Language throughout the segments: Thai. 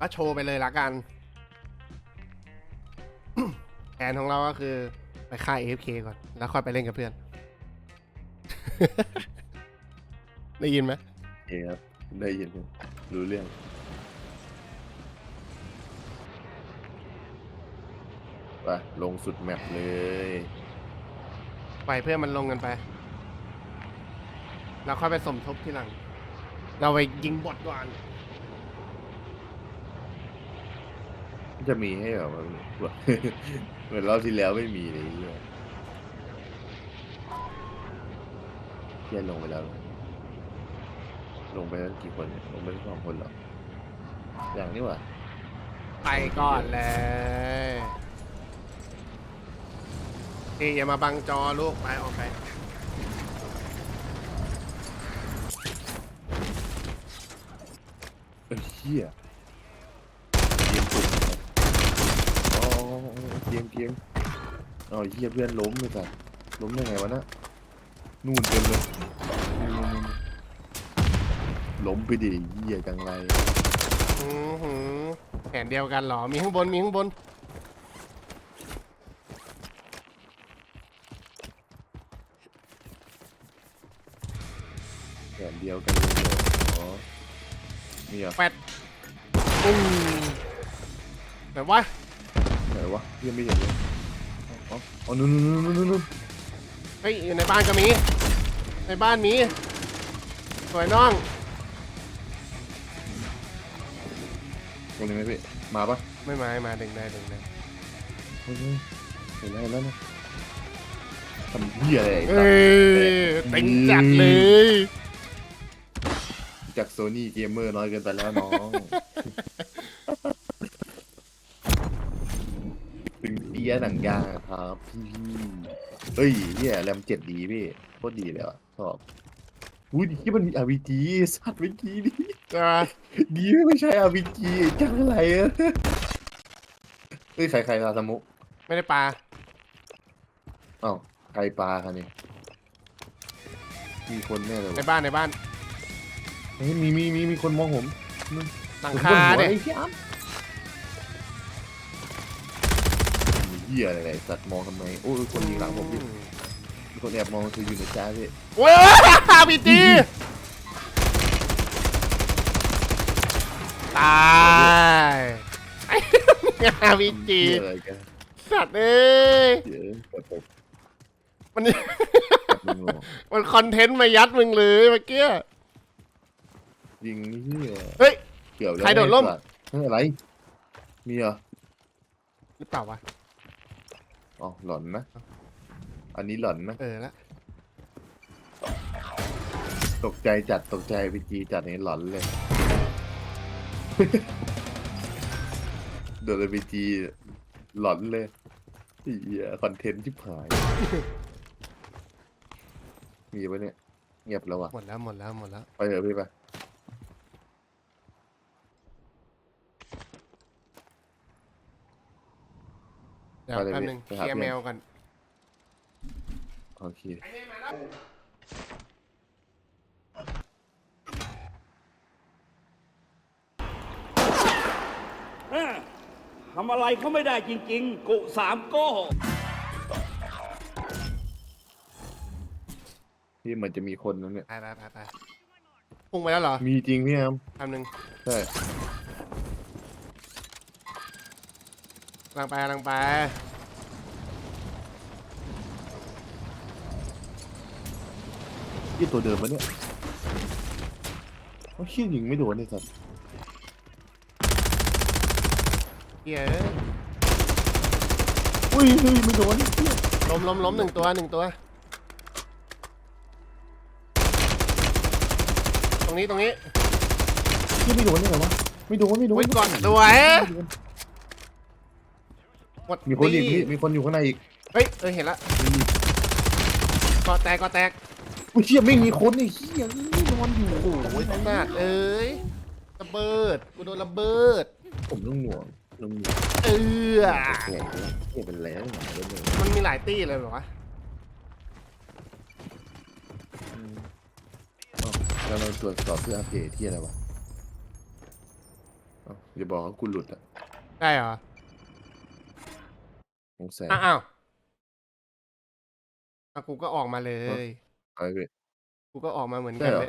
ก็โชว์ไปเลยละกัน แผนของเราก็คือ ไปฆ่า AFK ก่อน แล้วค่อยไปเล่นกับเพื่อน ได้ยินไหมเองครับได้ยินครับรู้เรื่อง ไปลงสุดแมปเลยปล่อยเพื่อนมันลงกันไปแล้วค่อยไปสมทบที่หลัง เราไปยิงบอทก่อน จะมีให้แบบว่าเหมือนรอบที่แล้วไม่มีเลยเหี้ยเพี้ยนลงไปแล้ว ลงไปแล้วกี่คนเนี่ยลงไปแค่สองคนเหรออย่างนี้หว่าไปก่อนเลยนี่อย่ามาบังจอลูกไปออกไป เอ้ยเฮียเกมสุดอ๋อ เกมเกมอ๋อเฮียเพื่อนล้มเลยสัสล้มได้ไงวะนะนู่นเต็มเลยนู่นๆๆล้มไปดิเฮียจังไรอื้อหือแผนเดียวกันเหรอ มีข้างบน มีข้างบนแขนเดียวกันเลยเหรออ๋อนี่เหรอแปดปุ้งแต่ว่าไหน วะยังไม่เห็นเลยอ๋ออ๋อนู่นนู่นนู่นนู่นนู่นเฮ้ยอยู่ในบ้านก็มี ในบ้านมีสวยน้องตรงนี้ไหมพี่มาปะไม่มาไม่มาดึงได้ดึงได้เฮ้ยเห็นแล้วเห็นแล้วนะทำเฮียอะไรไอ้สัเอ้สยเต็งจัดเลย จากโซนี่เกมเมอร์น้อยเกินไปแล้วน้อง ถึงเตี้ ยหนังยางอะครับพี่เฮ้ยเฮียแรมเจ็ดดีพี่โคตรดีเลยอะชอบอุ้ยที่มันมี RPG สัตว์เมื่อกี้นี่จะดีไม่ใช่ RPG จังอะไรอะเฮ้ยใครใครทาสมุไม่ได้ปลาอ้าวใครปลาคะเนี่ยมีคนแน่เลยในวะบ้านในบ้านเฮ้ยมีมีมีมีคนมองผมหลังผมคาบนหัวเนี่ยไอ้พี่อ้ำ เหี้ยอะไรไอ้สัตว์มองทำไมโอ้ยคนยิงหลังผมดิมีคนแอบมองคืออยู่ในจ้าพี่เว้ยอาพีจีตายอาพีจีเหี้ยอะไรกันสัตว์เอ้ยเดี๋ยวกระตกมันกับมึงหรอกมันคอนเทนต์มายัดมึงเลยเมื่อกี้ยิงเหี้ยเฮ้ย เกี่ยวแล้วใครโดดร่มไอ้สัตว์เฮ้ยอะไรมีเหรอหรือเปล่าวะ อ๋อหล่อนนะ อันนี้หล่อนนะ เออละตกใจจัดตกใจพีจีจัดนี่หลอนเลย โดนพีจีหลอนเลยเฮียคอนเทนต์ชิบหาย มีปะเนี่ย เงียบแล้ววะหมดแล้วหมดแล้วหมดแล้ว ไปเถอะพี่ไป เดี๋ยวไปเลยแป๊บพี่นึงไปเคหาลียร์เพื่อนแมวกันโอเคแม่ทำอะไรเขาไม่ได้จริง ๆ กุสามโก้ พี่เหมือนจะมีคนนั้นเนี่ย ไปไปไปไปพุ่งไปแล้วเหรอ มีจริงพี่แอมแป๊บนึง ใช่ กำ ลังไปกำลังไปยี่ตัวเดิมปะเนี่ยเขาขี้ยิงไม่โดนเลยสัตว์เฮียอุ้ยเฮ้ยไม่โดนเหี้ยล้มล้มล้มหนึ่งตัวหนึ่งตัว ตรงนี้ตรงนี้ขี้ไม่โดนได้ไงวะไม่โดนไม่โดนวิ่งก่อนสวยไม่โดน หมดมีคนอีกตีพี่มีคนอยู่ข้างในอีกเฮ้ยเออเห็นละก็แตกก็แตกอุ้ยเชี่ยไม่มีคนไอ้เหี้ยนี่นอนอยู่โอ้โหโอ้ยนาดเอ้ยระเบิดกูโดนระเบิด ผมต้องหน่วงต้องหน่วงเออแข็งเลยเหี้ยเป็นแล้วหน่อยแล้วเนี่ยมันมีหลายตี้เลยเหรอวะอืมอ้าวแล้วเราตรวจสอบเพื่ออัปเดตที่อะไรวะอ้าวอย่าบอกว่ากูหลุดอะได้เหรอ สงสัยอ้าวอ้าวอะกูก็ออกมาเลย อะไรเว้ยกูก็ออกมาเหมือนใช่กันเหรอ เลย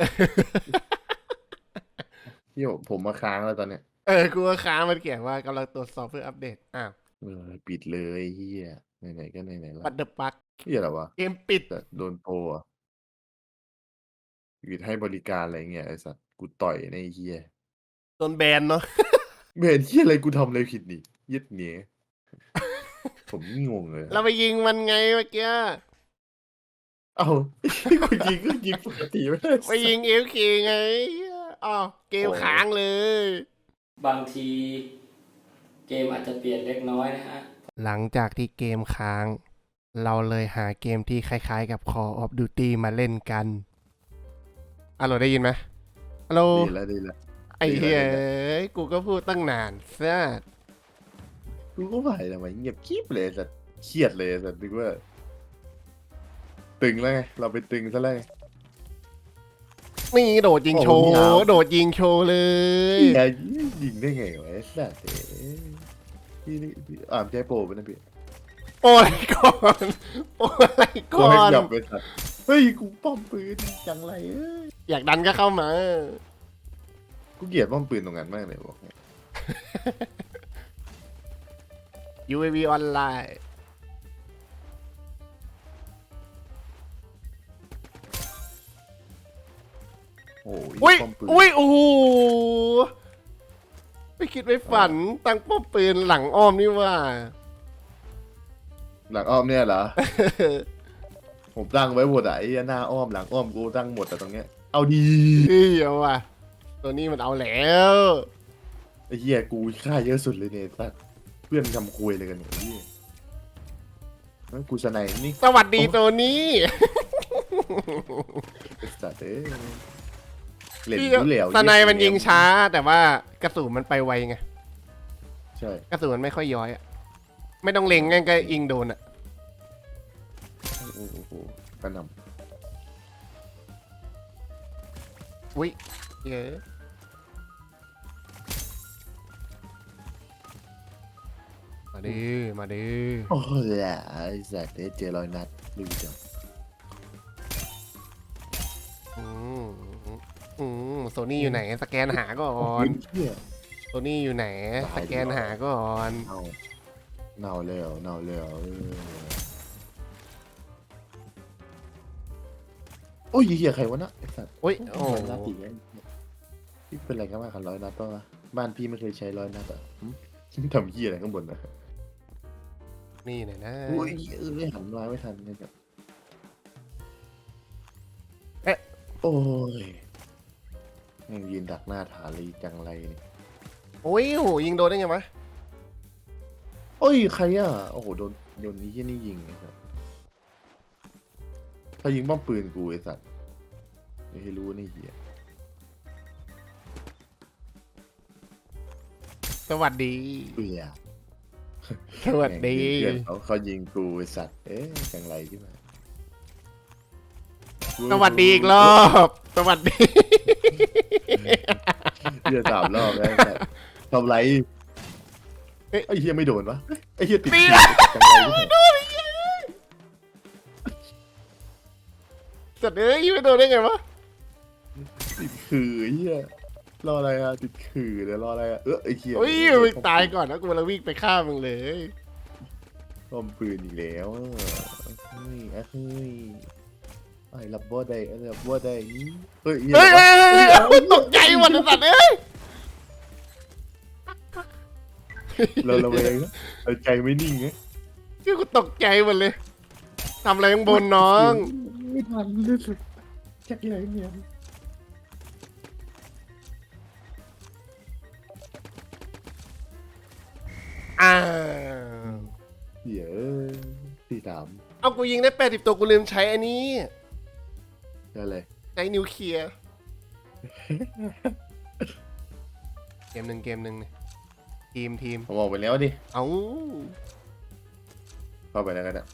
พี่ผมมาค้างแล้วตอนเนี้ยเออ กูก็ค้างมันเขียนว่ากำลังตรวจสอบเพื่ออัปเดต อ้าวเออปิดเลยเฮียไหนๆก็ไหนๆปัละดเดอะปักเฮียอะไรวะเกมปิด แต่โดนโปรอะหยุดให้บริการอะไรเงี้ยไอ้สัตว์กูต่อยในไอ้เฮียโดนแบนเนาะไม่เห็นเฮียอะไรกูทำอะไรผิดนี่ยึดเหนีย ผมงงเลย เราไปยิงมันไงเมื่อกี้ เอ้ากูยิงก็ยิงปกติไม่ได้ไปยิงเอฟเคไงอ้าวเกมค้างเลย บางทีเกมอาจจะเปลี่ยนเล็กน้อยนะฮะ หลังจากที่เกมค้าง เราเลยหาเกมที่คล้ายๆกับ Call of Duty มาเล่นกันอะโหลได้ยินไหมฮัลโหลดีแล้วดีแล้ว ไอ้เฮ้ยดีแล้วเอ้ย กูก็พูดตั้งนานซะ กูก็ไหวทำไมเงียบคีบเลยสัตว์เครียดเลยสัตว์นึกว่า ตึงแล้วไงเราไปตึงซะแล้วไง นี่โดดยิงโชโอ้ว์โหยาว โดดยิงโชว์เลยเฮียยิงได้ไงวะไอ้สัตว์เอ้ยพี่นี่พี่อ่านใจโปรไปนะพี่โอ้ยก่อน โอ้ยกูก่อให้น หยับไปสัตว์เฮ้ยกูป้อมปืนจังไรเอ้ยอยากดันก็เข้ามา กูเกลียดป้อมปืนตรงนั้นมากเลยบอกให้ UAV ออนไลน์โอ้อุ้ยยป้อมปืนอุ้ยโอ้โหไม่คิดไม่ฝันตั้งป้อมปืนหลังอ้อมนี่ว่า หลังอ้อมเนี่ยเหรอ ผมตั้งไว้หมดอะไอ้เหี้ยหน้าอ้อมหลังอ้อมกูตั้งหมดแต่ตรงเนี้ย เอาดีเฮ้ยเอาว่ะตัวนี้มันเอาแล้ว ไอ้เหี้ยกูฆ่าเยอะสุดเลยเนี่ยสัตว์ เพื่อนทำคุยเลยกันเนี่ยไอ้เหี้ยนั่นกูสไนนี่สวัสดีตัวนี้ไอ้สัตว์เอ้ยเหล่นพี่รู้เหลวสไนมันยิงช้า แต่ว่ากระสุนมันไปไวไงใช่กระสุนมันไม่ค่อยย้อยอะไม่ต้องเล็งงั้นก็ยิงโดนอะโอ้โหโอ้โหกระหนอุ้ยเยอะ มาดิมาดิำโอ้ยแหละไอ้สัตว์เอ้ยเจอรอยนัดดูจังอืมอืมโซนี่อยู่ไหน สแกนหาก่อนเหี้ยโซนี่อยู่ไหนตายสแกนหาก่อนเน่าเน่าแล้วเน่าแล้วเออโอ้ยเหี้ยใครวะนะไอ้สัตว์อุ้ยโอ้ร้อยนัดอีกแล้วพี่เป็นอะไรกันมากคันร้อยนัดป่ะวะบ้านพี่ไม่เคยใช้ร้อยนัดอะหึทำเหี้ยอะไรข้างบนนะ นี่หน่อยนะโอ้ยเออหันมาไม่ทันเลยแบบเอ๊ะโอ้ยยังยืนดักหน้าฐานเลยจังไรนี่โอ้ยโหยิงโดนได้ไงวะโอ้ยใครอะโอ้โหโดนโดนนี้ยี่นี่ยิงไอ้สัสถ้ายิงป้อมปืนกูไอ้สัตว์ไม่ให้รู้นี่เหี้ยสวัสดีเบื่อ สวัสดี แม่งเพื่อนเขาเขายิงกูไอ้สัตว์ เอ๊ะจังไรที่มาสวัสดีอีกรอบ สวัสดีเหี้ยสามรอบแล้วไอ้สัตว์ทำไรเอ๊ะไอ้เฮียไม่โดนวะไอ้เฮียติดตีขีดละจังไรที่มาสัตว์เอ้ยยิงไม่โดนได้ไงวะติดขื่อไอ้เฮีย รออะไรอะติดขื่อเดี๋ยวรออะไรอะเออไอ้เฮียโอ้ยมึงตายก่อนนะกูกำลังวิ่งไปฆ่ามึงเลยป้อมปืนอีกแล้วอะเฮ้ยอะเฮ้ยไอ้รับบ่ได้ไอ้รับบ่ได้เฮ้ยเฮ้ยเฮ้ยเฮ้ยเฮ้ยเฮ้ยตกใจหมดไอ้สัตว์เอ้ยเราเราเองนะเราใจไม่นิ่งไงชื่อกูตกใจหมดเลยทำอะไรข้างบนน้องไม่ทันเลยสุดจักรยานเนี่ย อ้าวเดี๋ยวสี่สามเอากูยิงได้แปดสิบตัวกูลืมใช้อันนี้อะไรใช้นิวเคลียร์เกมหนึ่งเกมหนึ่งเนี่ยทีมทีมผมบอกไปแล้วดิ เอาเข้าไปแล้วกันอะ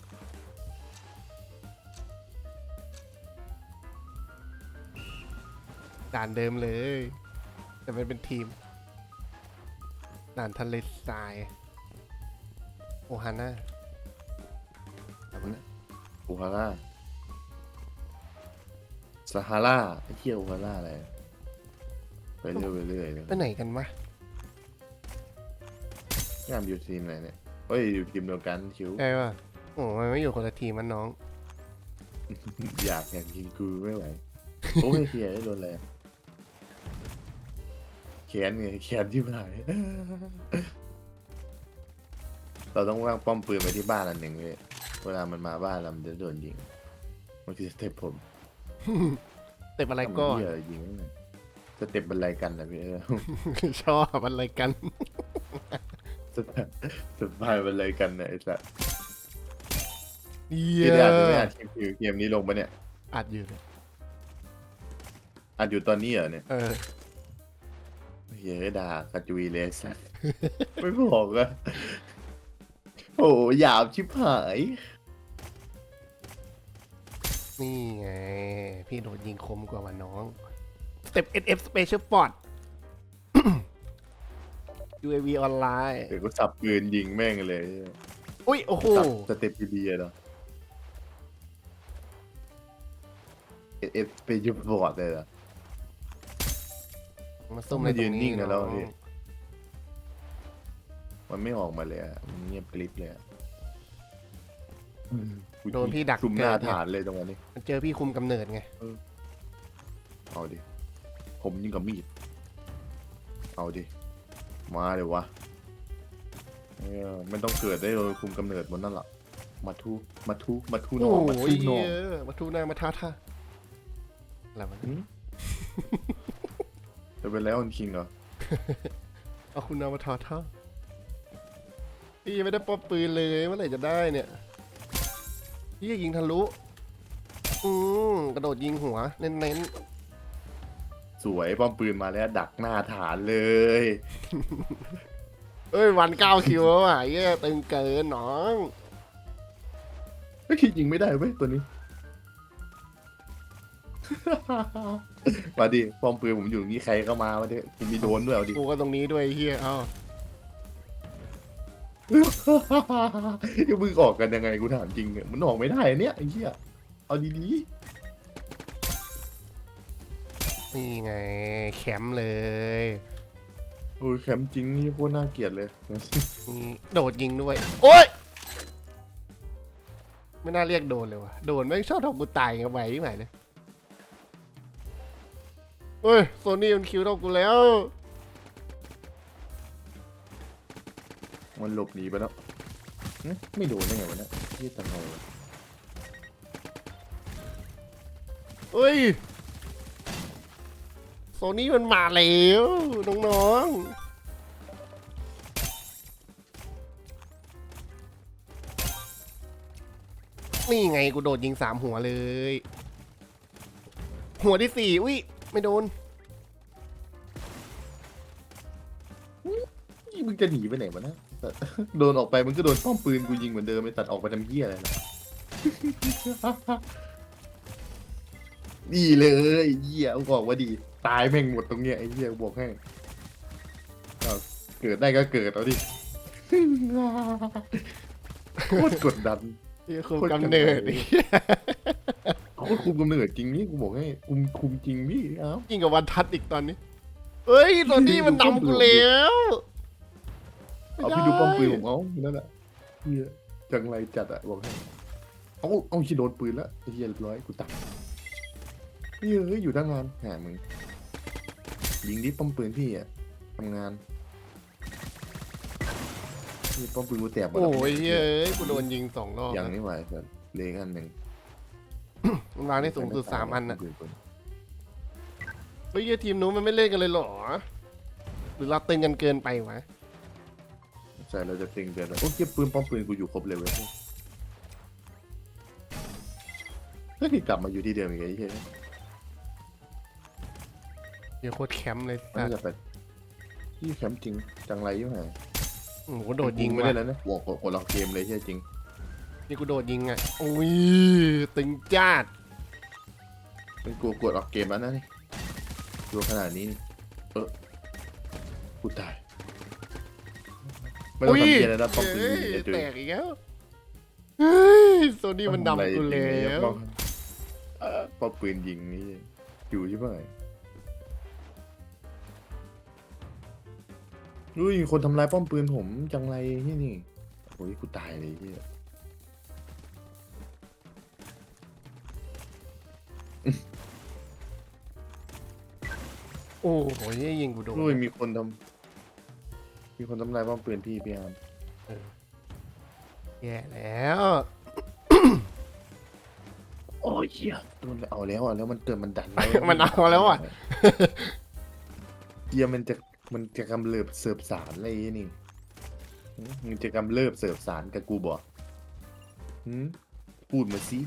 ด่านเดิมเลย แต่มันเป็นทีม ด่านทะเลทราย โอฮาน่าแบบนั้นโอฮาร่าซาฮาราไอ้เหี้ยโอฮาร่าอะไร ไปเรื่อยไปเรื่อยเลยไปไหนกันวะงามอยู่ทีมไหนเนี่ยเฮ้ยอยู่ทีมเดียวกันคิวใช่ป่ะโอ้มันไม่อยู่คนละทีมมันน้อง อยากอยากยิงกูไม่ไหวโอ้ยเขียนโดนอะไรเขียนไงเขียนที่ไหน เราต้องวางป้อมปืนไว้ที่บ้านอันหนึ่งเลยเวลามันมาบ้านเรามันจะโดนยิง มันคือสเต็ปผมเต็มอะไรทำก็เหี้ยยิงไม่ได้สเต็ปบันไลกันนะพี่เออ ชอบอะไรกันสเต็ปสเต็ปบันไลกันนะไอ้สัสเยี่พี่ยได้อ่านหรือไม่อ่านคลิปคือเกมนี้ลงปะเนี่ยอัดอยู่เนี่ยอ่านอยู่ตอนนี้เหรอเนี่ยเออ เฮ้ยด่ากระจุยเลยสัส ไม่บอกอะ โอ้หยาบชิบหาย นี่ไง พี่โดนยิงคมกว่าว่าน้องสเต็ป SF Special Spot UAV ออนไลน์ เดี๋ยวก็สับปืนยิงแม่งเลยอุ้ย โอ้โห สับสเต็ปดีๆอะเนาะเอฟเอฟเป็นยุบบอร์ดเลยเหรอ มาซุ่มมาในตยืรงนนิ่นี้งกันแล้วน้องพี่ มันไม่ออกมาเลยอะมันเงียบกริบเลยอะโดนพี่ดักคุมหน้าเกิดไงฐานเลยตรงนี้มันเจอพี่คุมกำเนิดไง เอาดิ ผมยิงกับมีด เอาดิ มาเลยวะเออไม่ต้องเกิดได้เลยคุมกำเนิดบนนั่นหรอกมาทูมาทูมาทูนโอ้อโหมาทูนอเยอะมาทูหน้ามาท้าท่าอะไรวะหืมจะเป็นแล้วคิงเหรอเอาคุณเอามาท้าท่า พี่ไม่ได้ป๊อปปืนเลยเมื่อไหร่จะได้เนี่ยพี่ยิงทะลุอืมกระโดดยิงหัว เน้นสวยป้อมปืนมาแล้วดักหน้าฐานเลย ๆเอ้ยวันเก้าคิวแล้วอะเย้ยตึงเกินน้องไม่คิดยิงไม่ได้เว้ยตัวนี้ มาดิป้อมปืนผมอยู่นี่ใครก็มามาดิกูมีโดรนด้วยเอาดิกูก็ตรงนี้ด้วยไอ้เฮียเอ้า ยังมึงออกกันยังไงกูถามจริงเนี่ยมันออกไม่ได้อันเนี่ยไอ้เหี้ยเอาดีนี่ไง แคมป์เลยๆโอ้ยแคมป์จริงนี่โคตรน่าเกลียดเลยนี่โดดยิงด้วย โอ๊ย ไม่น่าเรียกโดนเลยว่ะ โดนไม่งชอบทำกูตายกับไหวที่ไหนเลยเฮ้ย โซนี่มันคิวเท่ากูแล้ว มันหลบหนีไปแล้วไม่โดนได้ไงวะเนี่ยยี่ตังเอาเฮ้ย โซนี่มันมาแล้วน้องๆ นี่ไงกูโดดยิงสามหัวเลย หัวที่สี่อุ้ย ไม่โดน งจะหนีไปไหนวะเนะแต่โดนออกไปมึงก็โดนป้อมปืนกูยิงเหมือนเดิมไม่ตัดออกไปทำเหี้ยอะไรนะ ดีเลยเหี้ยกูบอกว่าดี ตายแม่งหมดตรงเนี้ยไอ้เหี้ยกูบอกให้เอาเกิดได้ก็เกิดเอาดิ โคตรกดดันเหี้ยคุมกำเนิดโคตรคุมกำเนิดจริงนี่กูบอกให้คุมคุมจริงนี่เอ้า ยิ่งกับวันทัดอีกตอนนี้เฮ้ยโซนี่มันนำกูแล้ว เอาพี่ดูป้อมปืนผมเอานั่นแหละเฮียจังไรจัดอะบอกให้เอาเอาชิโดนปืนแล้วไอ้เฮียเรียบร้อยกูตัดเฮ้ยเฮ้ยอยู่ตั้งงานหามึงยิงดิป้อมปืนพี่อะทำงานนี่ป้อมปืนกูแตกหมดแล้วโอ้ยเฮ้ยกูโดนยิงสองรอบยังนะไม่ไหวแต่เหลยอันหนึ่งมันวางได้สูงสุดสามอันน่ะเฮ้ยเหี้ยทีมนู้นมันไม่เล่นกันเลยเหรอ หรือเราตึงกันเกินไปวะ ใช่เราจะติงเกินแล้วโอ้ยเก็บปืนป้อมปืนกูอยู่ครบเลยเว้ยเฮ้ยกลับมาอยู่ที่เดิมอีกไอ้เหี้ยเดี๋ยวโคตรแคมป์เลยมัสันสจะไปที่แคมป์จริงจังไรอยู่ไหนโอ้โหโดดยิงไม่ว่ะได้แล้วนะบอกคนละเกมเลยใช่จริงนี่กูโดดยิงอะโอ้ยตึงจ้าดเป็นกูกดออกเกมแล้วนะนี่ดูขนาดนี้นี่เออกูตาย ไม่ต้องทำเหี้ยอะไรนะป้อมปืนเฮ้ยไอ้จุ้แตยกอีกแล้วเฮ้ยโซนี่มันดำกูแล้วเออป้อมปืนยิงนี่อยู่ใช่ไหมอุ้ยมีคนทำลายป้อมปืนผมจังไรนี่นี่โอ้ยกูตายเลยที่โอ้โหยิงกูโดนอุ้ยมีคนทำ มีคนทำลายป้อมปืนพี่พี่อาร์มแย่แล้ว โอ้ยเหี้ยโดนเอาแล้วอะแล้วมันเกิดมันดันมันเอาแล้วอะเฮียมันจะมันจะกำเริบเสิร์ฟสารอะไรนี่หึมันจะกำเริบเสิร์ฟสารกับกูบอกหืมพูดมาสิ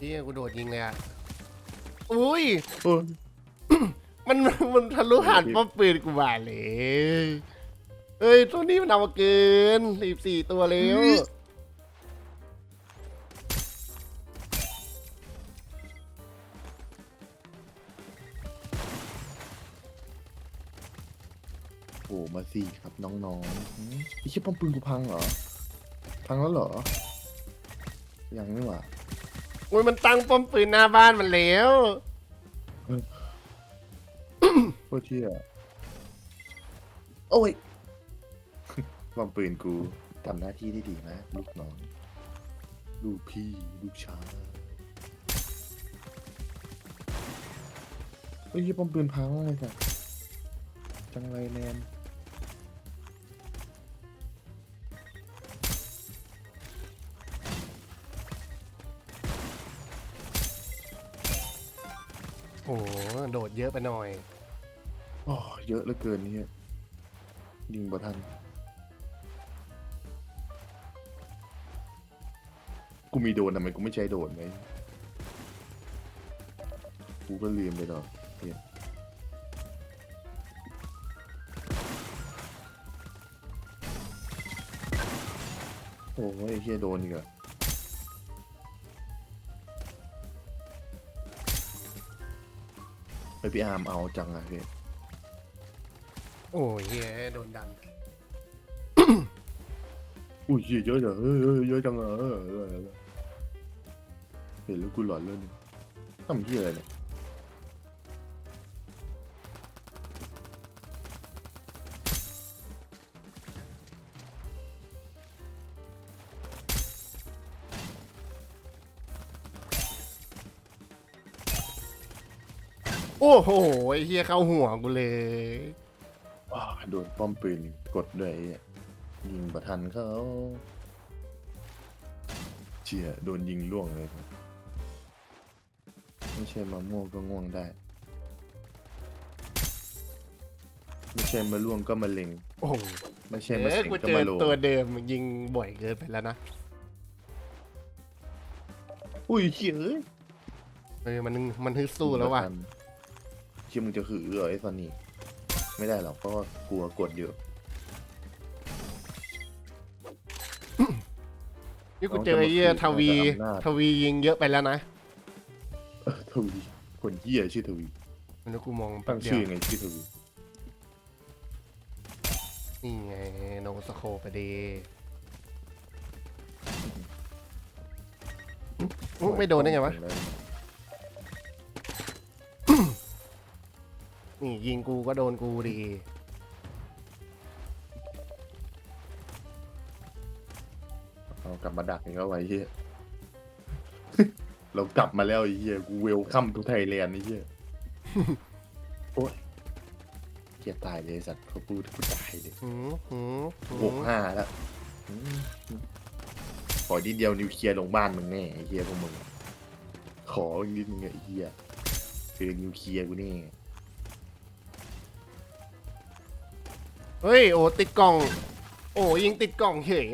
นี่กูโดดยิงเลยอะ อุ้ย โอ้ย มันมันทะลุหันป้อมปืนกูมาเลยเอ้ยตัวนี้มันเอามาเกินสิบสี่ตัวแล้วโอ้มาสิครับน้องๆหืมไอ้เชี่ยป้อมปืนกูพังเหรอ พังแล้วเหรอ ยังไม่หว่าโอ้ยมันตั้งป้อมปืนหน้าบ้านมันแล้วโค ตรเที่ยโอ้ยป้อมปืนกูทำหน้าที่ได้ดีมากลูกน้อง ลูกพี่ ลูกชายเฮ้ยเหี้ยป้อมปืนพังเลยสัสจังไรแนนโอ้โหโดดเยอะไปหน่อย อ๋อเยอะเหลือเกินนี่ยิงบ่ทัน กูมีโดนทำไมกูไม่ใช้โดนไหมกูก็ลืมไปหรอกเนี่ยโอ้ยเฮียโดนอีกอะไปพี่อาร์มเอาจังอะพี่ โอ้ยเฮ้ยโดนดัน อุ้ยเหี้ยเยอะจังเฮ้ยเฮ้ยเยอะจังอะเออเออเออเห็นแล้วกูหลอนเลยเนี่ยทำเหี้ยอะไรเนี่ยโอ้โหไอ้เฮียเข้าหัวกูเลย โดนป้อมปืนกดด้วยไอ้เหี้ยยิงประทันเขาเชี่ยโดนยิงล่วงเลยครับไม่ใช่มะม่วงก็ง่วงได้ ไม่ใช่มะล่วงก็มะเร็งโอ้โหไม่ใช่มะเอ้ยเร็งกูก็เจอมะโรงตัวเดิมยิงบ่อยเกินไปแล้วนะอุ้ยเชี่ยเอ้ยเออมันมันฮึดสู้แล้วว่ะเชี่ยมึงจะหือเหรอไอ้ซอนนี่ ไม่ได้หรอกเพราะว่ากลัวกดเยอะนี่กูเจอไอ้เหี้ยทวีเอาจะมาคืนทวียิงเยอะไปแล้วนะเออทวีคนเหี้ยชื่อทวีมันกูมองแป๊ตั้บงเดียชื่วอไงชื่อทวีนี่ไงโนสโคปไปดีอุ๊ยไม่โดนได้ไงวะ นี่ยิงกูก็โดนกูดีเอากลับมาดักอีกแล้วไอ้เหี้ย เรากลับมาแล้วไอ้เหี้ย กูเวลคัมทูไทยแลนด์ไอ้เหี้ย โอ้ยเกียตายเลยไอ้สัตว์เขาพูดกูตายเลยหืมหืมหืหกมห้าแล้วอืมขอทีเดียวนิวเคลียร์ลงบ้านมึงแน่ไอ้เหี้ยพวกมึงอะขออีกนิดนึงอะไอ้เหี้ยเจอนิวเคลียร์กูแน่ เฮ้ย โอ้ ติดกล่อง โอ้ ยิงติดกล่องเฉย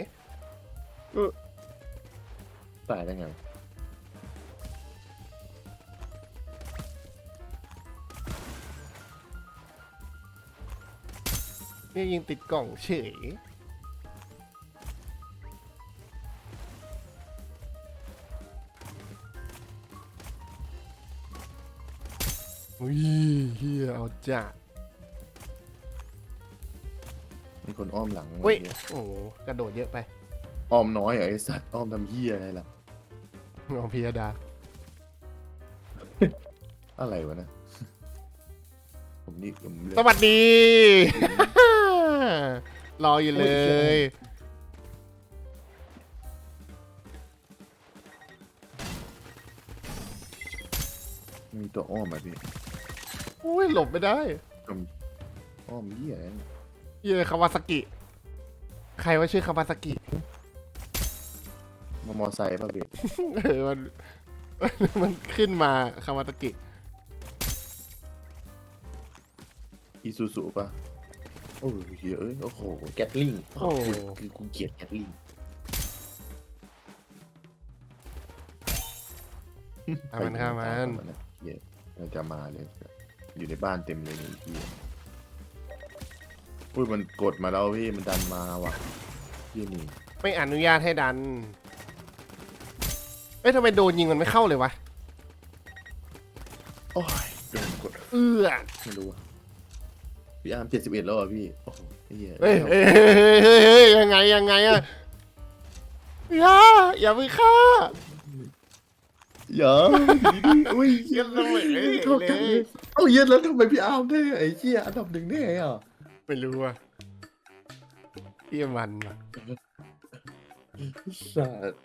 ตายได้ไงนี่ยิงติดกล่องเฉยอุ้ยเฮียเอาจัด มีคนอ้อมหลังเว้ยไอ้หี้โอ้โหกระโดดเยอะไปอ้อมน้อยเหรอไอ้สัตว์อ้อมทำเหี้ยอะไรล่ะเอาพิยดา อะไรวะนะ ผมนี่ผมเลือกสวัสดี รออยู่เลย มีตัวอ้อมอะพี่โอ้ยหลบไม่ได้ อ้อมเหี้ยอะไรเนี่ย เย่คาวาซากิ ใครว่าชื่อคาวาซากิมามอไซค์ป่ะพี่เออมัน มันขึ้นมาคาวาซากิ อีซูซูป่ะโอ้ยเหี้ยเอ้ยโอ้โหแกตลิงโอ้โห คือกูเกลียดแกตลิงข้ามันข้ามันนะเหี้ยมันจะมาเลย อยู่ในบ้านเต็มเลยไอ้เหี้ย อุ้ยมันกดมาแล้วพี่มันดันมาว่ะเหี้ยนี่ไม่อนุญาตให้ดัน เอ้ยทำไมโดนยิงมันไม่เข้าเลยวะ โอ้ยโดนกดเอื้อไม่รู้อะพี่อาร์มเจ็ดสิบเอ็ดแล้วอะพี่โอ้โหไอ้เหี้ยเฮ้ยเฮ้ยเฮ้ยเฮ้ยเฮ้ยเฮ้ยยังไงยังไงอะอย่าอย่าไปฆ่าอย่าอุ้ยเหี้ยระเบิดเอ้ยเท่ากันเลยเอาเหี้ย็นแล้วทำไมพี่อาร์มได้ไอ้เหี้ยอันดับหนึ่งได้ไงอะ ไม่รู้อะเยี่ยมันว่ะ สัตว์